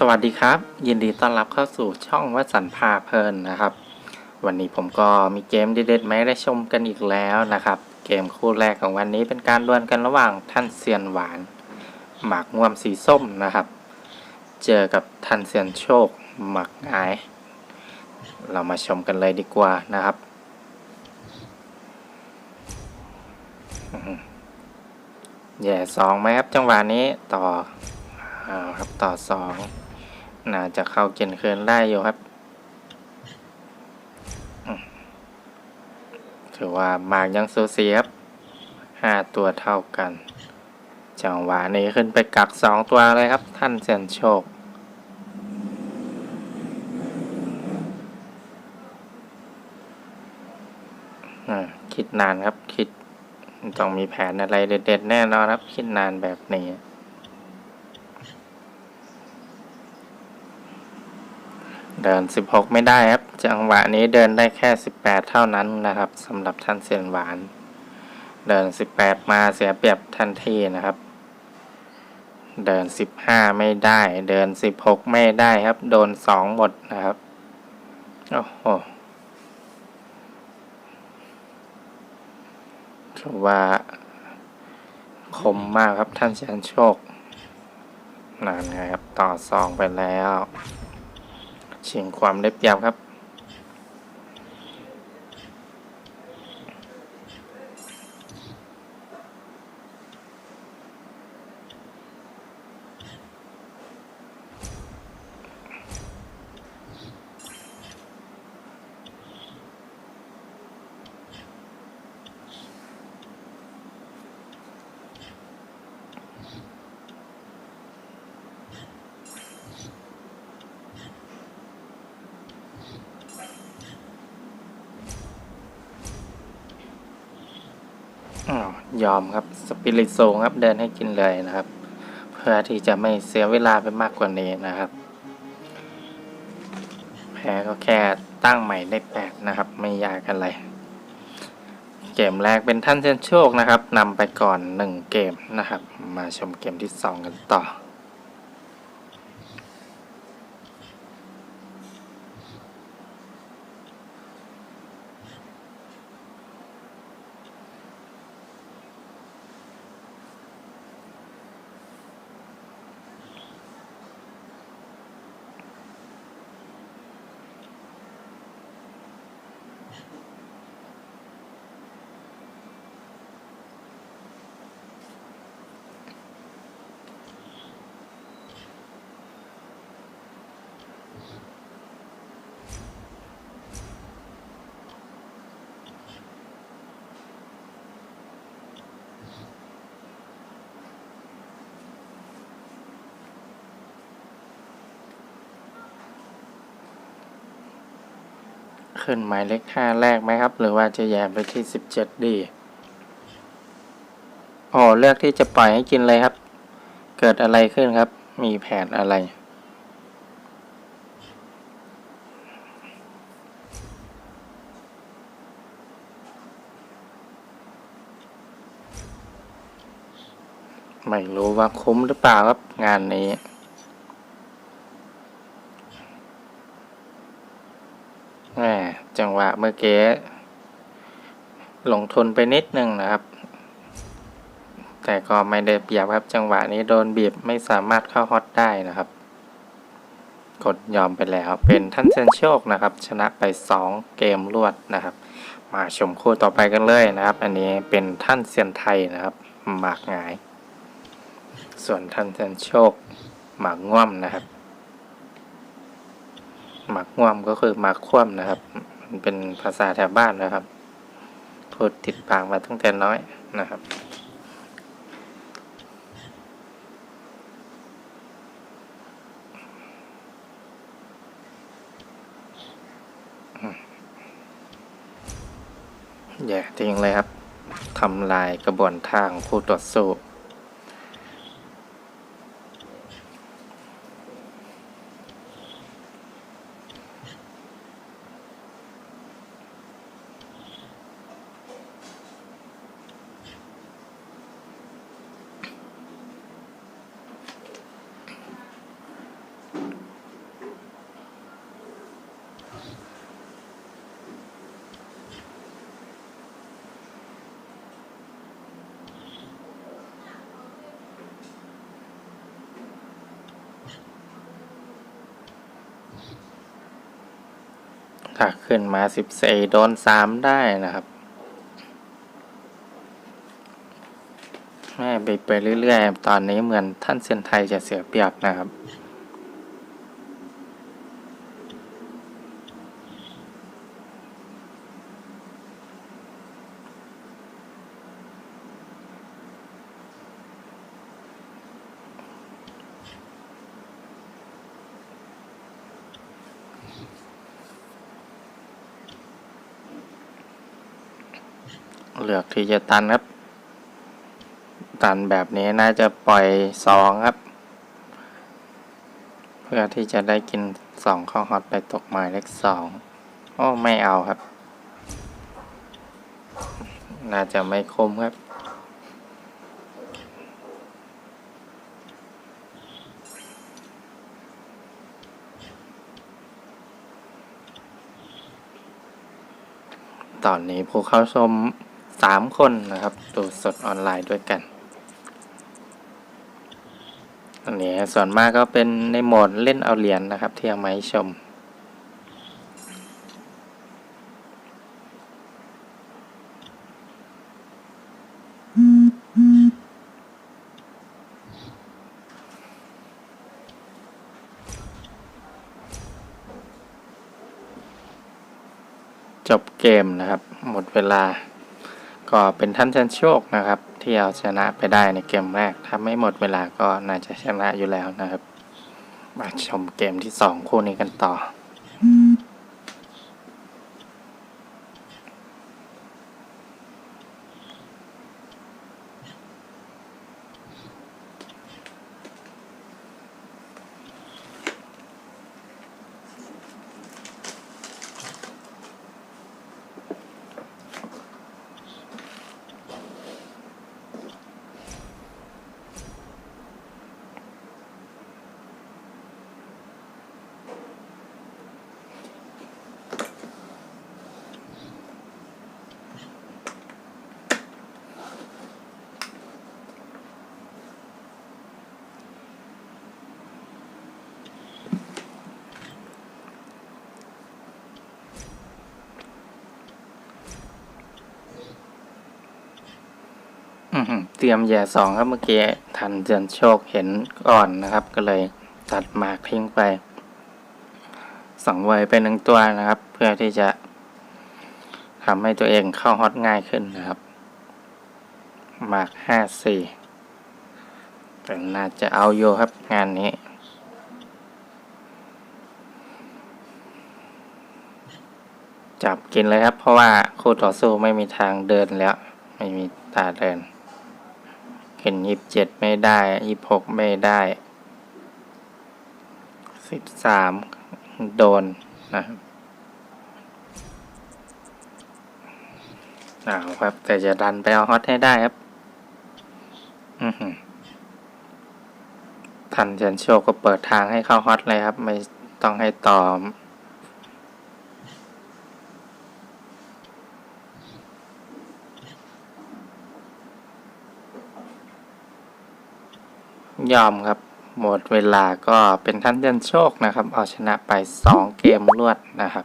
สวัสดีครับ ยินดีต้อนรับเข้าสู่ช่องวัสันพาเพลินนะครับ วันนี้ผมก็มีเกมเด็ดๆมาให้ได้ชมกันอีกแล้วนะครับ เกมคู่แรกของวันนี้เป็นการดวลกันระหว่างท่านเซียนหวาน หมากง่วมสีส้มนะครับ เจอกับท่านเซียนโชค หมักหงาย เรามาชมกันเลยดีกว่านะครับแย่สองไหมครับจังหวะนี้ต่อเอาครับต่อสอง น่าจะเข้าเกณฑ์เคืนได้อยู่ครับ ถือว่าหมากยังสูสีครับห้าตัวเท่ากัน จังหวะนี้ขึ้นไปกักสองตัวเลยครับ ท่านเซียนโชคคิดนานครับคิดต้องมีแผนอะไรเด็ดๆแน่นอนครับ คิดนานแบบนี้ เดิน 16 ไม่ได้ครับ จังหวะนี้เดินได้แค่ 18 เท่านั้นนะครับสำหรับท่านเซียนหวาน เดิน 18 มาเสียเปรียบทันทีนะครับ เดิน 15 ไม่ได้ เดิน 16 ไม่ได้ครับ โดน 2 หมดนะครับ โอ้โหถือว่าคมมากครับท่านเซียนโชค นั่นไงครับ ต่อ2ไปแล้ว ชิงความเปรียบครับ อ้าว ยอมครับสปิริตโซครับเดินให้กินเลยนะครับ เพื่อที่จะไม่เสียเวลาไปมากกว่านี้นะครับแพ้ก็แค่ตั้งใหม่ได้แปดนะครับ ไม่ยากอะไร เกมแรกเป็นท่านเชนโชคนะครับนำไปก่อนหนึ่งเกมนะครับ มาชมเกมที่สองกันต่อ ขึ้นหมายเลขห้าแรกไหมครับ หรือว่าจะแย่ไปที่สิบเจ็ดดีโอ้เลือกที่จะปล่อยให้กินเลยครับ เกิดอะไรขึ้นครับ มีแผนอะไร ไม่รู้ว่าคุ้มหรือเปล่าครับงานนี้ แหม จังหวะเมื่อกี้ลงทุนไปนิดนึงนะครับ แต่ก็ไม่ได้เปรียบครับจังหวะนี้โดนบีบไม่สามารถเข้าฮอตได้นะครับ กดยอมไปแล้วเป็นท่านเซนโชคนะครับ ชนะไป 2 เกมรวดนะครับ มาชมคู่ต่อไปกันเลยนะครับ อันนี้เป็นท่านเซียนไทยนะครับ หมากหงาย ส่วนท่านเซนโชคหมากง่วมนะครับ หมักง่วมก็คือหมักคว่ำนะครับ เป็นภาษาแถวบ้านนะครับ พูดติดปากมาตั้งแต่น้อยนะครับอย่าทิ้งเลยครับทำลายกระบวนทางคู่ต่อสู้ ถ้าขึ้นมาสิบสี่โดนสามได้นะครับแม่ไปไปเรื่อยๆ ตอนนี้เหมือนท่านเซียนไทยจะเสียเปรียบนะครับ เลือกที่จะตันครับ ตันแบบนี้น่าจะปล่อยสองครับ เพื่อที่จะได้กินสองข้าวฮอตไปตกหมายเลขสองโอ้ไม่เอาครับ น่าจะไม่คมครับตอนนี้ผู้เข้าชม สามคนนะครับ ดูสดออนไลน์ด้วยกัน อันนี้ส่วนมากก็เป็นในโหมดเล่นเอาเหรียญนนะครับ ที่เอามาให้ชม จบเกมนะครับ หมดเวลา ก็เป็นท่านชันโชคนะครับ ที่เอาชนะไปได้ในเกมแรก ถ้าไม่หมดเวลาก็น่าจะชนะอยู่แล้วนะครับมาชมเกมที่สองคู่นี้กันต่อ เตรียมแย่สองครับเมื่อกี้ทันเจนโชคเห็นก่อนนะครับ ก็เลยตัดหมากทิ้งไปสองเวยเป็นหนึ่งตัวนะครับ เพื่อที่จะทำให้ตัวเองเข้าฮอตง่ายขึ้นนะครับหมากห้าสี่แต่น่าจะเอาอยู่ครับงานนี้จับกินเลยครับ เพราะว่าคู่ต่อสู้ไม่มีทางเดินแล้ว ไม่มีตาเดิน เห็นยี่สิบเจ็ดไม่ได้ยี่สิบหกไม่ได้สิบสามโดนนะครับเอาครับ แต่จะดันไปเอาฮอตให้ได้ครับอือหือทันเจนโชคก็เปิดทางให้เข้าฮอตเลยครับ ไม่ต้องให้ต่อ ยอมครับ หมดเวลาก็เป็นท่านยันโชคนะครับ เอาชนะไป 2 เกมรวดนะครับ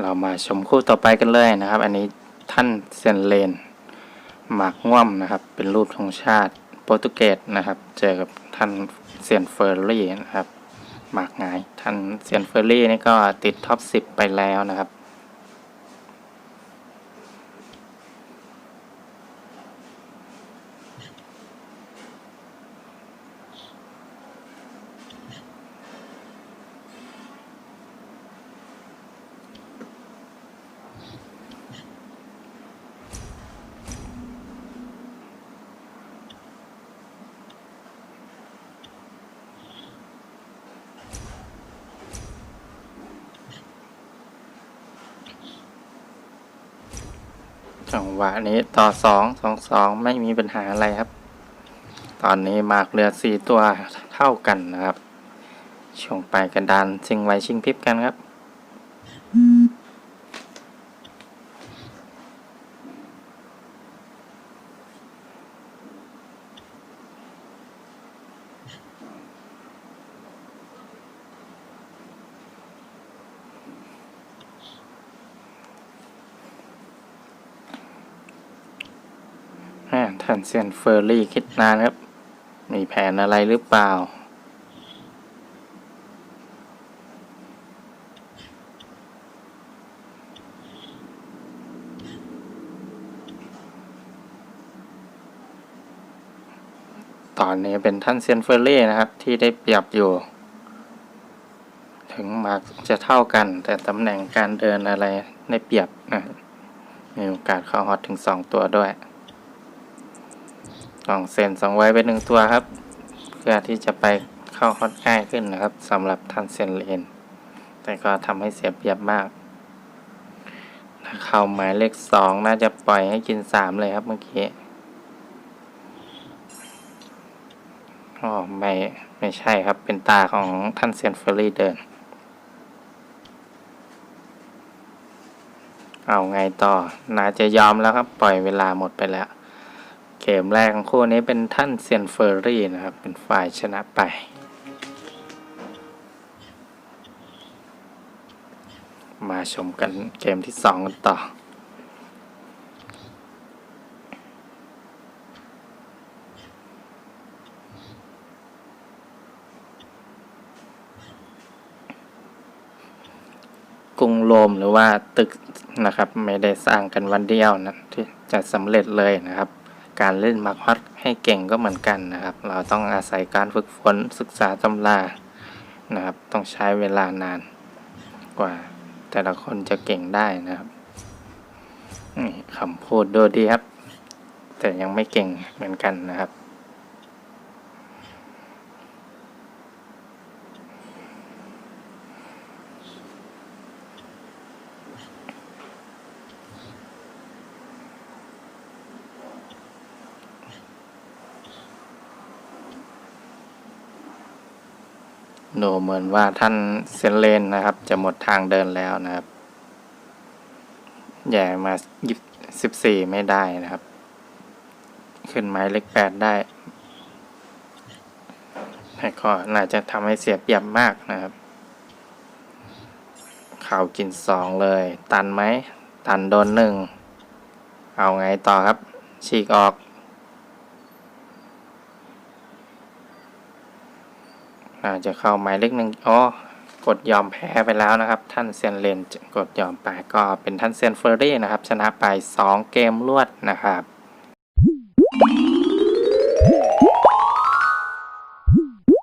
เรามาชมคู่ต่อไปกันเลยนะครับ อันนี้ท่านเซนเลน หมากง่วมนะครับ เป็นรูปธงชาติโปรตุเกสนะครับ เจอกับท่านเซียนเฟอร์รี่นะครับ มากงายท่านเซียนเฟอร์รี่นี่ก็ติดท็อป 10 ไปแล้วนะครับ จังหวะนี้ต่อสองสองสองไม่มีปัญหาอะไรครับ ตอนนี้มากเรือสี่ตัวเท่ากันนะครับช่วงไปกระดานชิงไวชิงพริบกันครับ อ ท่านเซียนเฟอร์รี่คิดนานครับ มีแผนอะไรหรือเปล่า ตอนนี้เป็นท่านเซียนเฟอร์รี่นะครับ ที่ได้เปรียบอยู่ ถึงมาร์กจะเท่ากัน แต่ตำแหน่งการเดินอะไรได้เปรียบนะมีโอกาสเข้าฮอตถึงสองตัวด้วย ลองเซนสองไว้เป็นหนึ่งตัวครับ เพื่อที่จะไปเข้าฮอตง่ายขึ้นนะครับสำหรับท่านเซนเลน แต่ก็ทำให้เสียเปรียบมากเข้าหมายเลขสองน่าจะปล่อยให้กินสามเลยครับเมื่อกี้อ๋อไม่ไม่ใช่ครับเป็นตาของท่านเซนเฟอร์รี่เดิน เอาไงต่อน่าจะยอมแล้วครับ ปล่อยเวลาหมดไปแล้ว เกมแรกของคู่นี้เป็นท่านเซียนเฟอร์รี่นะครับ เป็นฝ่ายชนะไป มาชมกันเกมที่สองกันต่อกรุงโรมหรือว่าตึกนะครับ ไม่ได้สร้างกันวันเดียวนะที่จะสำเร็จเลยนะครับ การเล่นมาร์คฮอตให้เก่งก็เหมือนกันนะครับ เราต้องอาศัยการฝึกฝนศึกษาตำรานะครับ ต้องใช้เวลานานกว่า แต่ละคนจะเก่งได้นะครับคำพูดดูดีครับ แต่ยังไม่เก่งเหมือนกันนะครับ ดูเหมือนว่าท่านเซนเลนนะครับ จะหมดทางเดินแล้วนะครับ แย่มายิบสิบสี่ไม่ได้นะครับ ขึ้นไม้เลขแปดได้แต่ก็น่าจะทำให้เสียเปรียบมากนะครับเข่ากินสองเลย ตันไหม ตันโดนหนึ่ง เอาไงต่อครับ ฉีกออก น่าจะเข้าหมายเลขหนึ่งอ๋อกดยอมแพ้ไปแล้วนะครับ ท่านเซียนเลนกดยอมไปก็เป็นท่านเซียนเฟอร์รี่นะครับ ชนะไป 2 เกมรวดนะครับ